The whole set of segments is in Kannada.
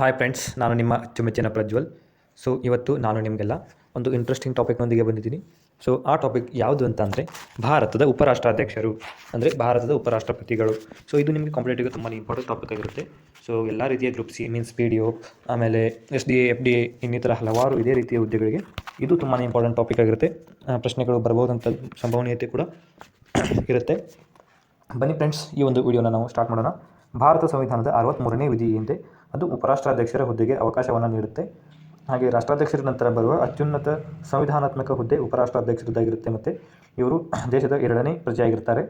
ಹಾಯ್ ಫ್ರೆಂಡ್ಸ್ ನಾನು ನಿಮ್ಮ ಅಚ್ಚುಮೆಚ್ಚಿನ ಪ್ರಜ್ವಲ್. ಸೊ ಇವತ್ತು ನಾನು ನಿಮಗೆಲ್ಲ ಒಂದು ಇಂಟ್ರೆಸ್ಟಿಂಗ್ ಟಾಪಿಕ್ನೊಂದಿಗೆ ಬಂದಿದ್ದೀನಿ. ಸೊ ಆ ಟಾಪಿಕ್ ಯಾವುದು ಅಂತ ಅಂದರೆ ಭಾರತದ ಉಪರಾಷ್ಟ್ರಾಧ್ಯಕ್ಷರು, ಅಂದರೆ ಭಾರತದ ಉಪರಾಷ್ಟ್ರಪತಿಗಳು. ಸೊ ಇದು ನಿಮಗೆ ಕಾಂಪಿಟೇಟಿವ್ ತುಂಬಾ ಇಂಪಾರ್ಟೆಂಟ್ ಟಾಪಿಕ್ ಆಗಿರುತ್ತೆ. ಸೊ ಎಲ್ಲ ರೀತಿಯ group C means P D O ಆಮೇಲೆ S D A F D A ಇನ್ನಿತರ ಹಲವಾರು ಇದೇ ರೀತಿಯ ಹುದ್ದೆಗಳಿಗೆ ಇದು ತುಂಬಾ ಇಂಪಾರ್ಟೆಂಟ್ ಟಾಪಿಕ್ ಆಗಿರುತ್ತೆ. ಪ್ರಶ್ನೆಗಳು ಬರ್ಬೋದಂತ ಸಂಭವನೀಯತೆ ಕೂಡ ಇರುತ್ತೆ. ಬನ್ನಿ ಫ್ರೆಂಡ್ಸ್ ಈ ಒಂದು ವಿಡಿಯೋನ ನಾವು ಸ್ಟಾರ್ಟ್ ಮಾಡೋಣ. ಭಾರತ ಸಂವಿಧಾನದ ಅರವತ್ತ್ಮೂರನೇ ವಿಧಿಯಂತೆ ಅದು ಉಪರಾಷ್ಟ್ರಾಧ್ಯಕ್ಷರ ಹುದ್ದೆಗೆ ಅವಕಾಶವನ್ನು ನೀಡುತ್ತೆ. ಹಾಗೆ ರಾಷ್ಟ್ರಾಧ್ಯಕ್ಷರ ನಂತರ ಬರುವ ಅತ್ಯುನ್ನತ ಸಂವಿಧಾನಾತ್ಮಕ ಹುದ್ದೆ ಉಪರಾಷ್ಟ್ರಾಧ್ಯಕ್ಷರದ್ದಾಗಿರುತ್ತೆ ಮತ್ತು ಇವರು ದೇಶದ ಎರಡನೇ ಪ್ರಜೆಯಾಗಿರ್ತಾರೆ.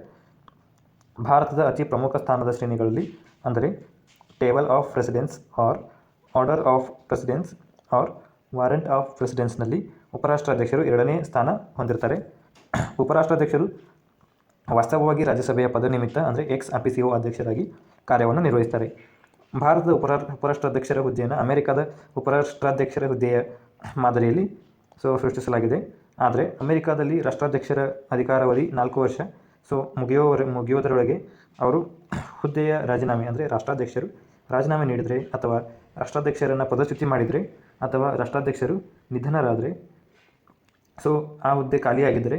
ಭಾರತದ ಅತಿ ಪ್ರಮುಖ ಸ್ಥಾನದ ಶ್ರೇಣಿಗಳಲ್ಲಿ ಅಂದರೆ table of precedence or order of precedence or warrant of ಪ್ರೆಸಿಡೆನ್ಸ್ನಲ್ಲಿ ಉಪರಾಷ್ಟ್ರಾಧ್ಯಕ್ಷರು ಎರಡನೇ ಸ್ಥಾನ ಹೊಂದಿರ್ತಾರೆ. ಉಪರಾಷ್ಟ್ರಾಧ್ಯಕ್ಷರು ವಾಸ್ತವವಾಗಿ ರಾಜ್ಯಸಭೆಯ ಪದನಿಮಿತ್ತ ಅಂದರೆ ಎಕ್ಸ್ ಅಪಿಸಿಒ ಅಧ್ಯಕ್ಷರಾಗಿ ಕಾರ್ಯವನ್ನು ನಿರ್ವಹಿಸ್ತಾರೆ. ಭಾರತದ ಉಪರಾ, ಉಪರಾಷ್ಟ್ರಾಧ್ಯಕ್ಷರ ಹುದ್ದೆಯನ್ನು ಅಮೆರಿಕದ ಉಪರಾಷ್ಟ್ರಾಧ್ಯಕ್ಷರ ಹುದ್ದೆಯ ಮಾದರಿಯಲ್ಲಿ ಸೊ, ಸೃಷ್ಟಿಸಲಾಗಿದೆ. ಆದರೆ ಅಮೆರಿಕಾದಲ್ಲಿ ರಾಷ್ಟ್ರಾಧ್ಯಕ್ಷರ ಅಧಿಕಾರಾವಧಿ ನಾಲ್ಕು ವರ್ಷ, ಸೊ, ಮುಗಿಯುವವರೆ ಮುಗಿಯೋದರೊಳಗೆ ಅವರು ಹುದ್ದೆಯ ರಾಜೀನಾಮೆ, ಅಂದರೆ ರಾಷ್ಟ್ರಾಧ್ಯಕ್ಷರು ರಾಜೀನಾಮೆ ನೀಡಿದರೆ ಅಥವಾ ರಾಷ್ಟ್ರಾಧ್ಯಕ್ಷರನ್ನು ಪದಚ್ಯುತಿ ಮಾಡಿದರೆ ಅಥವಾ ರಾಷ್ಟ್ರಾಧ್ಯಕ್ಷರು ನಿಧನರಾದರೆ, ಸೊ, ಆ ಹುದ್ದೆ ಖಾಲಿಯಾಗಿದ್ದರೆ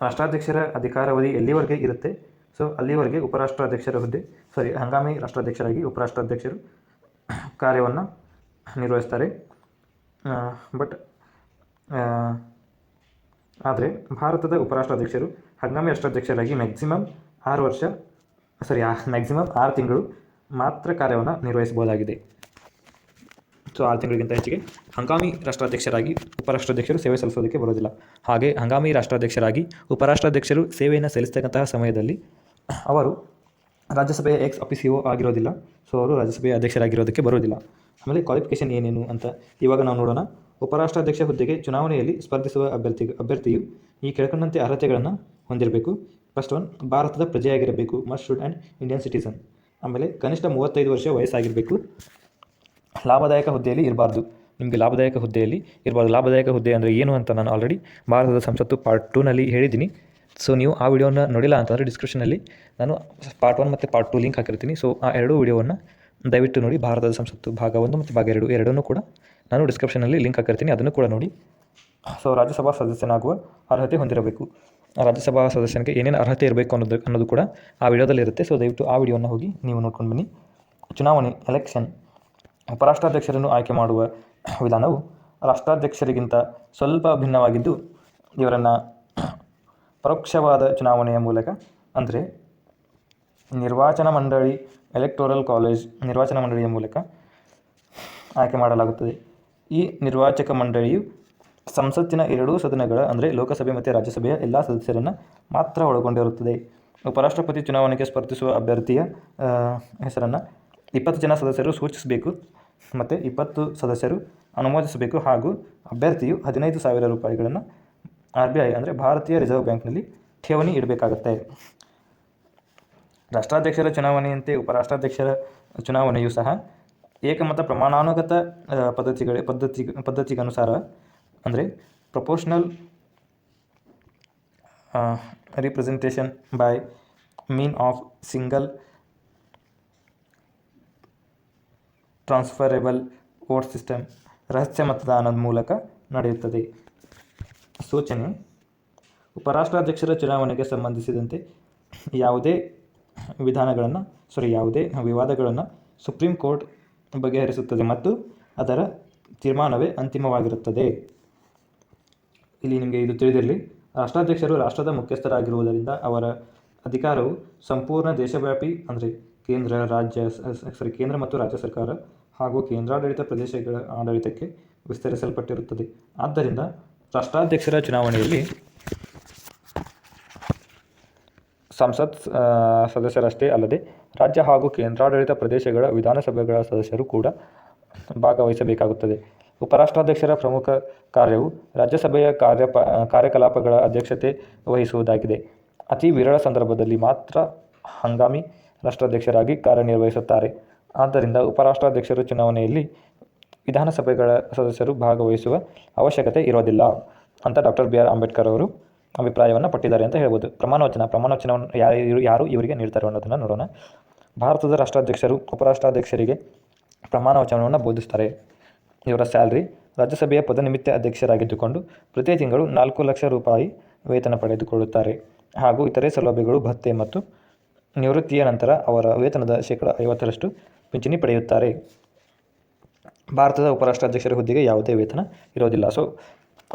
ರಾಷ್ಟ್ರಾಧ್ಯಕ್ಷರ ಅಧಿಕಾರಾವಧಿ ಎಲ್ಲಿವರೆಗೆ ಇರುತ್ತೆ? ಸೊ ಅಲ್ಲಿವರೆಗೆ ಉಪರಾಷ್ಟ್ರಾಧ್ಯಕ್ಷರ ಹುದ್ದೆ ಸಾರಿ ಹಂಗಾಮಿ ರಾಷ್ಟ್ರಾಧ್ಯಕ್ಷರಾಗಿ ಉಪರಾಷ್ಟ್ರಾಧ್ಯಕ್ಷರು ಕಾರ್ಯವನ್ನು ನಿರ್ವಹಿಸ್ತಾರೆ. ಬಟ್ ಆದರೆ ಭಾರತದ ಉಪರಾಷ್ಟ್ರಾಧ್ಯಕ್ಷರು ಹಂಗಾಮಿ ರಾಷ್ಟ್ರಾಧ್ಯಕ್ಷರಾಗಿ ಮ್ಯಾಕ್ಸಿಮಮ್ ಆರು ವರ್ಷ ಸಾರಿ ಮ್ಯಾಕ್ಸಿಮಮ್ ಆರು ತಿಂಗಳು ಮಾತ್ರ ಕಾರ್ಯವನ್ನು ನಿರ್ವಹಿಸಬಹುದಾಗಿದೆ. ಸೊ ಆರು ತಿಂಗಳಿಗಿಂತ ಹೆಚ್ಚಿಗೆ ಹಂಗಾಮಿ ರಾಷ್ಟ್ರಾಧ್ಯಕ್ಷರಾಗಿ ಉಪರಾಷ್ಟ್ರಾಧ್ಯಕ್ಷರು ಸೇವೆ ಸಲ್ಲಿಸೋದಕ್ಕೆ ಬರೋದಿಲ್ಲ ಹಾಗೆ ಹಂಗಾಮಿ ರಾಷ್ಟ್ರಾಧ್ಯಕ್ಷರಾಗಿ ಉಪರಾಷ್ಟ್ರಾಧ್ಯಕ್ಷರು ಸೇವೆಯನ್ನು ಸಲ್ಲಿಸ್ತಕ್ಕಂತಹ ಸಮಯದಲ್ಲಿ ಅವರು ರಾಜ್ಯಸಭೆಯ ಎಕ್ಸ್ ಅಫಿಸಿಒ ಆಗಿರೋದಿಲ್ಲ. ಸೊ ಅವರು ರಾಜ್ಯಸಭೆಯ ಅಧ್ಯಕ್ಷರಾಗಿರೋದಕ್ಕೆ ಬರೋದಿಲ್ಲ. ಆಮೇಲೆ ಕ್ವಾಲಿಫಿಕೇಷನ್ ಏನೇನು ಅಂತ ಇವಾಗ ನಾವು ನೋಡೋಣ. ಉಪರಾಷ್ಟ್ರಾಧ್ಯಕ್ಷ ಹುದ್ದೆಗೆ ಚುನಾವಣೆಯಲ್ಲಿ ಸ್ಪರ್ಧಿಸುವ ಅಭ್ಯರ್ಥಿ, ಅಭ್ಯರ್ಥಿಯು ಈ ಕೆಳಕಂಡಂತೆ ಅರ್ಹತೆಗಳನ್ನು ಹೊಂದಿರಬೇಕು. ಫಸ್ಟ್ ಒನ್ ಭಾರತದ ಪ್ರಜೆಯಾಗಿರಬೇಕು must should and Indian citizen ಆಮೇಲೆ ಕನಿಷ್ಠ ಮೂವತ್ತೈದು ವರ್ಷ ವಯಸ್ಸಾಗಿರಬೇಕು. ಲಾಭದಾಯಕ ಹುದ್ದೆಯಲ್ಲಿ ಇರಬಾರ್ದು. ನಿಮಗೆ ಲಾಭದಾಯಕ ಹುದ್ದೆಯಲ್ಲಿ ಇರಬಾರ್ದು. ಲಾಭದಾಯಕ ಹುದ್ದೆ ಅಂದರೆ ಏನು ಅಂತ ನಾನು ಆಲ್ರೆಡಿ ಭಾರತದ ಸಂಸತ್ತು ಪಾರ್ಟ್ ಟೂನಲ್ಲಿ ಹೇಳಿದ್ದೀನಿ. ಸೊ ನೀವು ಆ ವಿಡಿಯೋನ ನೋಡಿಲ್ಲ ಅಂತಂದರೆ ಡಿಸ್ಕ್ರಿಪ್ಷನಲ್ಲಿ ನಾನು ಪಾರ್ಟ್ ಒನ್ ಮತ್ತು ಪಾರ್ಟ್ ಟು ಲಿಂಕ್ ಹಾಕಿರ್ತೀನಿ. ಸೊ ಆ ಎರಡು ವಿಡಿಯೋವನ್ನು ದಯವಿಟ್ಟು ನೋಡಿ. ಭಾರತದ ಸಂಸತ್ತು ಭಾಗ ಒಂದು ಮತ್ತು ಭಾಗ ಎರಡು ಎರಡನ್ನೂ ಕೂಡ ನಾನು ಡಿಸ್ಕ್ರಿಪ್ಷನಲ್ಲಿ ಲಿಂಕ್ ಹಾಕಿರ್ತೀನಿ. ಅದನ್ನು ಕೂಡ ನೋಡಿ. ಸೊ ರಾಜ್ಯಸಭಾ ಸದಸ್ಯನಾಗುವ ಅರ್ಹತೆ ಹೊಂದಿರಬೇಕು. ರಾಜ್ಯಸಭಾ ಸದಸ್ಯನಿಗೆ ಏನೇನು ಅರ್ಹತೆ ಇರಬೇಕು ಅನ್ನೋದು ಅನ್ನೋದು ಕೂಡ ಆ ವಿಡಿಯೋದಲ್ಲಿ ಇರುತ್ತೆ. ಸೊ ದಯವಿಟ್ಟು ಆ ವಿಡಿಯೋನ ಹೋಗಿ ನೀವು ನೋಡ್ಕೊಂಡು ಬನ್ನಿ. ಚುನಾವಣೆ ಎಲೆಕ್ಷನ್ ಉಪರಾಷ್ಟ್ರಾಧ್ಯಕ್ಷರನ್ನು ಆಯ್ಕೆ ಮಾಡುವ ವಿಧಾನವು ರಾಷ್ಟ್ರಾಧ್ಯಕ್ಷರಿಗಿಂತ ಸ್ವಲ್ಪ ಭಿನ್ನವಾಗಿದ್ದು, ಇವರನ್ನು ಪರೋಕ್ಷವಾದ ಚುನಾವಣೆಯ ಮೂಲಕ ಅಂದರೆ ನಿರ್ವಾಚನ ಮಂಡಳಿ ಎಲೆಕ್ಟೋರಲ್ ಕಾಲೇಜ್ ನಿರ್ವಾಚನ ಮಂಡಳಿಯ ಮೂಲಕ ಆಯ್ಕೆ ಮಾಡಲಾಗುತ್ತದೆ. ಈ ನಿರ್ವಾಚಕ ಮಂಡಳಿಯು ಸಂಸತ್ತಿನ ಎರಡೂ ಸದನಗಳ ಅಂದರೆ ಲೋಕಸಭೆ ಮತ್ತು ರಾಜ್ಯಸಭೆಯ ಎಲ್ಲ ಸದಸ್ಯರನ್ನು ಮಾತ್ರ ಒಳಗೊಂಡಿರುತ್ತದೆ. ಉಪರಾಷ್ಟ್ರಪತಿ ಚುನಾವಣೆಗೆ ಸ್ಪರ್ಧಿಸುವ ಅಭ್ಯರ್ಥಿಯ ಹೆಸರನ್ನು ಇಪ್ಪತ್ತು ಜನ ಸದಸ್ಯರು ಸೂಚಿಸಬೇಕು ಮತ್ತು ಇಪ್ಪತ್ತು ಸದಸ್ಯರು ಅನುಮೋದಿಸಬೇಕು ಹಾಗೂ ಅಭ್ಯರ್ಥಿಯು ಹದಿನೈದು ಸಾವಿರ ರೂಪಾಯಿಗಳನ್ನು ಆರ್ ಬಿ ಐ ಅಂದರೆ ಭಾರತೀಯ ರಿಸರ್ವ್ ಬ್ಯಾಂಕ್ನಲ್ಲಿ ಠೇವಣಿ ಇಡಬೇಕಾಗತ್ತೆ. ರಾಷ್ಟ್ರಾಧ್ಯಕ್ಷರ ಚುನಾವಣೆಯಂತೆ ಉಪರಾಷ್ಟ್ರಾಧ್ಯಕ್ಷರ ಚುನಾವಣೆಯೂ ಸಹ ಏಕಮತ ಪ್ರಮಾಣಾನುಗತ ಪದ್ಧತಿಗಳ, ಪದ್ಧತಿ, ಪದ್ಧತಿಗನುಸಾರ ಅಂದರೆ proportional representation by mean of single transferable vote system ರಹಸ್ಯ ಮತದಾನದ ಮೂಲಕ ನಡೆಯುತ್ತದೆ. ಸೂಚನೆ. ಉಪರಾಷ್ಟ್ರಾಧ್ಯಕ್ಷರ ಚುನಾವಣೆಗೆ ಸಂಬಂಧಿಸಿದಂತೆ ಯಾವುದೇ ವಿಧಾನಗಳನ್ನು ಸಾರಿ ಯಾವುದೇ ವಿವಾದಗಳನ್ನು ಸುಪ್ರೀಂ ಕೋರ್ಟ್ ಬಗೆಹರಿಸುತ್ತದೆ ಮತ್ತು ಅದರ ತೀರ್ಮಾನವೇ ಅಂತಿಮವಾಗಿರುತ್ತದೆ. ಇಲ್ಲಿ ನಿಮಗೆ ಇದು ತಿಳಿದಿರಲಿ. ರಾಷ್ಟ್ರಾಧ್ಯಕ್ಷರು ರಾಷ್ಟ್ರದ ಮುಖ್ಯಸ್ಥರಾಗಿರುವುದರಿಂದ ಅವರ ಅಧಿಕಾರವು ಸಂಪೂರ್ಣ ದೇಶವ್ಯಾಪಿ, ಅಂದರೆ ಕೇಂದ್ರ, ರಾಜ್ಯ ಸಾರಿ ಕೇಂದ್ರ ಮತ್ತು ರಾಜ್ಯ ಸರ್ಕಾರ ಹಾಗೂ ಕೇಂದ್ರಾಡಳಿತ ಪ್ರದೇಶಗಳ ಆಡಳಿತಕ್ಕೆ ವಿಸ್ತರಿಸಲ್ಪಟ್ಟಿರುತ್ತದೆ. ಆದ್ದರಿಂದ ರಾಷ್ಟ್ರಾಧ್ಯಕ್ಷರ ಚುನಾವಣೆಯಲ್ಲಿ ಸಂಸತ್ ಸದಸ್ಯರಷ್ಟೇ ಅಲ್ಲದೆ ರಾಜ್ಯ ಹಾಗೂ ಕೇಂದ್ರಾಡಳಿತ ಪ್ರದೇಶಗಳ ವಿಧಾನಸಭೆಗಳ ಸದಸ್ಯರು ಕೂಡ ಭಾಗವಹಿಸಬೇಕಾಗುತ್ತದೆ. ಉಪರಾಷ್ಟ್ರಾಧ್ಯಕ್ಷರ ಪ್ರಮುಖ ಕಾರ್ಯವು ರಾಜ್ಯಸಭೆಯ ಕಾರ್ಯ, ಕಾರ್ಯಕಲಾಪಗಳ ಅಧ್ಯಕ್ಷತೆ ವಹಿಸುವುದಾಗಿದೆ. ಅತಿ ವಿರಳ ಸಂದರ್ಭದಲ್ಲಿ ಮಾತ್ರ ಹಂಗಾಮಿ ರಾಷ್ಟ್ರಾಧ್ಯಕ್ಷರಾಗಿ ಕಾರ್ಯನಿರ್ವಹಿಸುತ್ತಾರೆ. ಆದ್ದರಿಂದ ಉಪರಾಷ್ಟ್ರಾಧ್ಯಕ್ಷರು ಚುನಾವಣೆಯಲ್ಲಿ ವಿಧಾನಸಭೆಗಳ ಸದಸ್ಯರು ಭಾಗವಹಿಸುವ ಅವಶ್ಯಕತೆ ಇರೋದಿಲ್ಲ ಅಂತ ಡಾಕ್ಟರ್ ಬಿ ಆರ್ ಅಂಬೇಡ್ಕರ್ ಅವರು ಅಭಿಪ್ರಾಯವನ್ನು ಪಟ್ಟಿದ್ದಾರೆ ಅಂತ ಹೇಳ್ಬೋದು. ಪ್ರಮಾಣವಚನ, ಪ್ರಮಾಣವಚನವನ್ನು ಯಾರು ಯಾರು ಇವರಿಗೆ ನೀಡ್ತಾರೆ ಅನ್ನೋದನ್ನು ನೋಡೋಣ. ಭಾರತದ ರಾಷ್ಟ್ರಾಧ್ಯಕ್ಷರು, ಉಪರಾಷ್ಟ್ರಾಧ್ಯಕ್ಷರಿಗೆ ಪ್ರಮಾಣ ವಚನವನ್ನು ಬೋಧಿಸ್ತಾರೆ. ಇವರ ಸ್ಯಾಲ್ರಿ ರಾಜ್ಯಸಭೆಯ ಪದನಿಮಿತ್ತ ಅಧ್ಯಕ್ಷರಾಗಿದ್ದುಕೊಂಡು ಪ್ರತಿ ತಿಂಗಳು ನಾಲ್ಕು ಲಕ್ಷ ರೂಪಾಯಿ ವೇತನ ಪಡೆದುಕೊಳ್ಳುತ್ತಾರೆ. ಹಾಗೂ ಇತರೆ ಸೌಲಭ್ಯಗಳು ಭತ್ತೆ ಮತ್ತು ನಿವೃತ್ತಿಯ ನಂತರ ಅವರ ವೇತನದ ಶೇಕಡ ಐವತ್ತರಷ್ಟು ಪಿಂಚಣಿ ಪಡೆಯುತ್ತಾರೆ. ಭಾರತದ ಉಪರಾಷ್ಟ್ರಾಧ್ಯಕ್ಷರ ಹುದ್ದೆಗೆ ಯಾವುದೇ ವೇತನ ಇರೋದಿಲ್ಲ. ಸೊ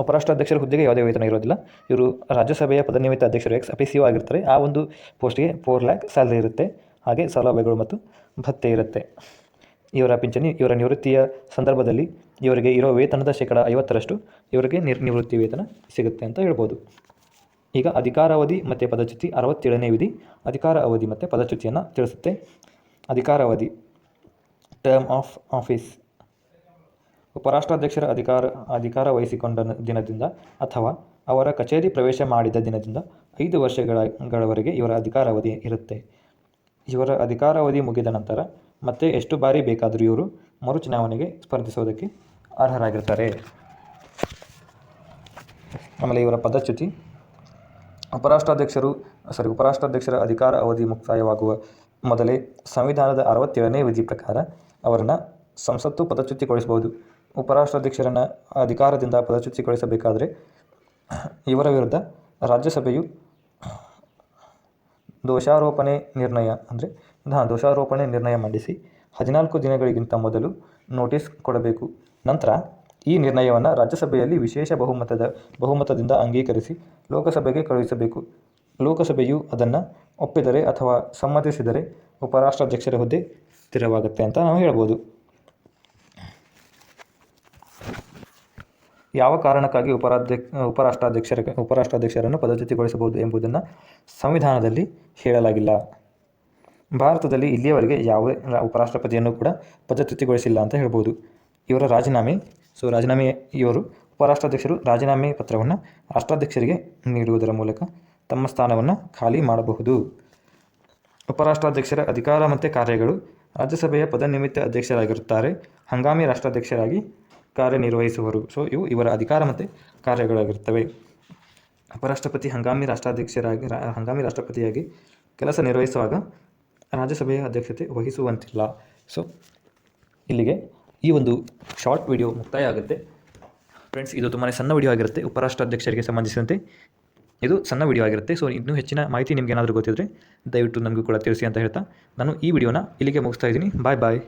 ಉಪರಾಷ್ಟ್ರಾಧ್ಯಕ್ಷರ ಹುದ್ದೆಗೆ ಯಾವುದೇ ವೇತನ ಇರೋದಿಲ್ಲ. ಇವರು ರಾಜ್ಯಸಭೆಯ ಪದನಿಮಿತ್ತ ಅಧ್ಯಕ್ಷರು ಎಕ್ಸ್ ಅಫಿಸಿಯೋ ಆಗಿರ್ತಾರೆ. ಆ ಒಂದು ಪೋಸ್ಟ್ಗೆ ಫೋರ್ ಲ್ಯಾಕ್ ಸ್ಯಾಲ್ರಿ ಇರುತ್ತೆ. ಹಾಗೆ ಸೌಲಭ್ಯಗಳು ಮತ್ತು ಭತ್ತೆ ಇರುತ್ತೆ. ಇವರ ಪಿಂಚಣಿ, ಇವರ ನಿವೃತ್ತಿಯ ಸಂದರ್ಭದಲ್ಲಿ ಇವರಿಗೆ ಇರೋ ವೇತನದ ಶೇಕಡ ಐವತ್ತರಷ್ಟು ಇವರಿಗೆ ನಿರ್, ನಿವೃತ್ತಿ ವೇತನ ಸಿಗುತ್ತೆ ಅಂತ ಹೇಳ್ಬೋದು. ಈಗ ಅಧಿಕಾರಾವಧಿ ಮತ್ತು ಪದಚ್ಯುತಿ ಅರವತ್ತೇಳನೇ ವಿಧಿ ಅಧಿಕಾರ ಅವಧಿ ಮತ್ತು ಪದಚ್ಯುತಿಯನ್ನು ತಿಳಿಸುತ್ತೆ. ಅಧಿಕಾರಾವಧಿ ಟರ್ಮ್ ಆಫ್ ಆಫೀಸ್ ಉಪರಾಷ್ಟ್ರಾಧ್ಯಕ್ಷರ ಅಧಿಕಾರ ಅಧಿಕಾರ ವಹಿಸಿಕೊಂಡ ದಿನದಿಂದ ಅಥವಾ ಅವರ ಕಚೇರಿ ಪ್ರವೇಶ ಮಾಡಿದ ದಿನದಿಂದ ಐದು ವರ್ಷಗಳವರೆಗೆ ಇವರ ಅಧಿಕಾರಾವಧಿ ಇರುತ್ತೆ. ಇವರ ಅಧಿಕಾರಾವಧಿ ಮುಗಿದ ನಂತರ ಮತ್ತೆ ಎಷ್ಟು ಬಾರಿ ಬೇಕಾದರೂ ಇವರು ಮರು ಚುನಾವಣೆಗೆ ಸ್ಪರ್ಧಿಸೋದಕ್ಕೆ ಅರ್ಹರಾಗಿರ್ತಾರೆ. ಆಮೇಲೆ ಇವರ ಪದಚ್ಯುತಿ. ಉಪರಾಷ್ಟ್ರಾಧ್ಯಕ್ಷರು ಸಾರಿ ಉಪರಾಷ್ಟ್ರಾಧ್ಯಕ್ಷರ ಅಧಿಕಾರ ಅವಧಿ ಮುಕ್ತಾಯವಾಗುವ ಮೊದಲೇ ಸಂವಿಧಾನದ ಅರವತ್ತೇಳನೇ ವಿಧಿ ಪ್ರಕಾರ ಅವರನ್ನು ಸಂಸತ್ತು ಪದಚ್ಯುತಿಗೊಳಿಸಬಹುದು. ಉಪರಾಷ್ಟ್ರಾಧ್ಯಕ್ಷರನ್ನು ಅಧಿಕಾರದಿಂದ ಪದಚ್ಯುತಿಗೊಳಿಸಬೇಕಾದರೆ ಇವರ ವಿರುದ್ಧ ರಾಜ್ಯಸಭೆಯು ದೋಷಾರೋಪಣೆ ನಿರ್ಣಯ ಅಂದರೆ ಹಾಂ ದೋಷಾರೋಪಣೆ ನಿರ್ಣಯ ಮಂಡಿಸಿ ಹದಿನಾಲ್ಕು ದಿನಗಳಿಗಿಂತ ಮೊದಲು ನೋಟಿಸ್ ಕೊಡಬೇಕು. ನಂತರ ಈ ನಿರ್ಣಯವನ್ನು ರಾಜ್ಯಸಭೆಯಲ್ಲಿ ವಿಶೇಷ ಬಹುಮತದ, ಬಹುಮತದಿಂದ ಅಂಗೀಕರಿಸಿ ಲೋಕಸಭೆಗೆ ಕಳುಹಿಸಬೇಕು. ಲೋಕಸಭೆಯು ಅದನ್ನು ಒಪ್ಪಿದರೆ ಅಥವಾ ಸಮ್ಮತಿಸಿದರೆ ಉಪರಾಷ್ಟ್ರಾಧ್ಯಕ್ಷರ ಹುದ್ದೆ ಸ್ಥಿರವಾಗುತ್ತೆ ಅಂತ ನಾವು ಹೇಳ್ಬೋದು. ಯಾವ ಕಾರಣಕ್ಕಾಗಿ ಉಪರಾಧ್ಯಕ್ಷ ಉಪರಾಷ್ಟ್ರಾಧ್ಯಕ್ಷರ, ಉಪರಾಷ್ಟ್ರಾಧ್ಯಕ್ಷರನ್ನು ಪದಚ್ಯುತಿಗೊಳಿಸಬಹುದು ಎಂಬುದನ್ನು ಸಂವಿಧಾನದಲ್ಲಿ ಹೇಳಲಾಗಿಲ್ಲ. ಭಾರತದಲ್ಲಿ ಇಲ್ಲಿಯವರೆಗೆ ಯಾವುದೇ ಉಪರಾಷ್ಟ್ರಪತಿಯನ್ನು ಕೂಡ ಪದಚ್ಯುತಿಗೊಳಿಸಿಲ್ಲ ಅಂತ ಹೇಳ್ಬೋದು. ಇವರ ರಾಜೀನಾಮೆ, ಸೊ ರಾಜೀನಾಮೆ ಇವರು ಉಪರಾಷ್ಟ್ರಾಧ್ಯಕ್ಷರು ರಾಜೀನಾಮೆ ಪತ್ರವನ್ನು ರಾಷ್ಟ್ರಾಧ್ಯಕ್ಷರಿಗೆ ನೀಡುವುದರ ಮೂಲಕ ತಮ್ಮ ಸ್ಥಾನವನ್ನು ಖಾಲಿ ಮಾಡಬಹುದು. ಉಪರಾಷ್ಟ್ರಾಧ್ಯಕ್ಷರ ಅಧಿಕಾರ ಮತ್ತು ಕಾರ್ಯಗಳು ರಾಜ್ಯಸಭೆಯ ಪದನಿಮಿತ್ತ ಅಧ್ಯಕ್ಷರಾಗಿರುತ್ತಾರೆ. ಹಂಗಾಮಿ ರಾಷ್ಟ್ರಾಧ್ಯಕ್ಷರಾಗಿ ಕಾರ್ಯನಿರ್ವಹಿಸುವರು. ಸೊ ಇವು ಇವರ ಅಧಿಕಾರ ಮತ್ತು ಕಾರ್ಯಗಳಾಗಿರ್ತವೆ. ಉಪರಾಷ್ಟ್ರಪತಿ ಹಂಗಾಮಿ ರಾಷ್ಟ್ರಾಧ್ಯಕ್ಷರಾಗಿ ಹಂಗಾಮಿ ರಾಷ್ಟ್ರಪತಿಯಾಗಿ ಕೆಲಸ ನಿರ್ವಹಿಸುವಾಗ ರಾಜ್ಯಸಭೆಯ ಅಧ್ಯಕ್ಷತೆ ವಹಿಸುವಂತಿಲ್ಲ. ಸೊ ಇಲ್ಲಿಗೆ ಈ ಒಂದು ಶಾರ್ಟ್ ವಿಡಿಯೋ ಮುಕ್ತಾಯ ಆಗುತ್ತೆ. ಫ್ರೆಂಡ್ಸ್ ಇದು ತುಂಬಾ ಸಣ್ಣ ವಿಡಿಯೋ ಆಗಿರುತ್ತೆ. ಉಪರಾಷ್ಟ್ರಾಧ್ಯಕ್ಷರಿಗೆ ಸಂಬಂಧಿಸಿದಂತೆ ಇದು ಸಣ್ಣ ವಿಡಿಯೋ ಆಗಿರುತ್ತೆ. ಸೊ ಇನ್ನೂ ಹೆಚ್ಚಿನ ಮಾಹಿತಿ ನಿಮ್ಗೆ ಏನಾದರೂ ಗೊತ್ತಿದ್ರೆ ದಯವಿಟ್ಟು ನನಗೂ ಕೂಡ ತಿಳಿಸಿ ಅಂತ ಹೇಳ್ತಾ ನಾನು ಈ ವಿಡಿಯೋನ ಇಲ್ಲಿಗೆ ಮುಗಿಸ್ತಾ ಇದ್ದೀನಿ. ಬಾಯ್ ಬಾಯ್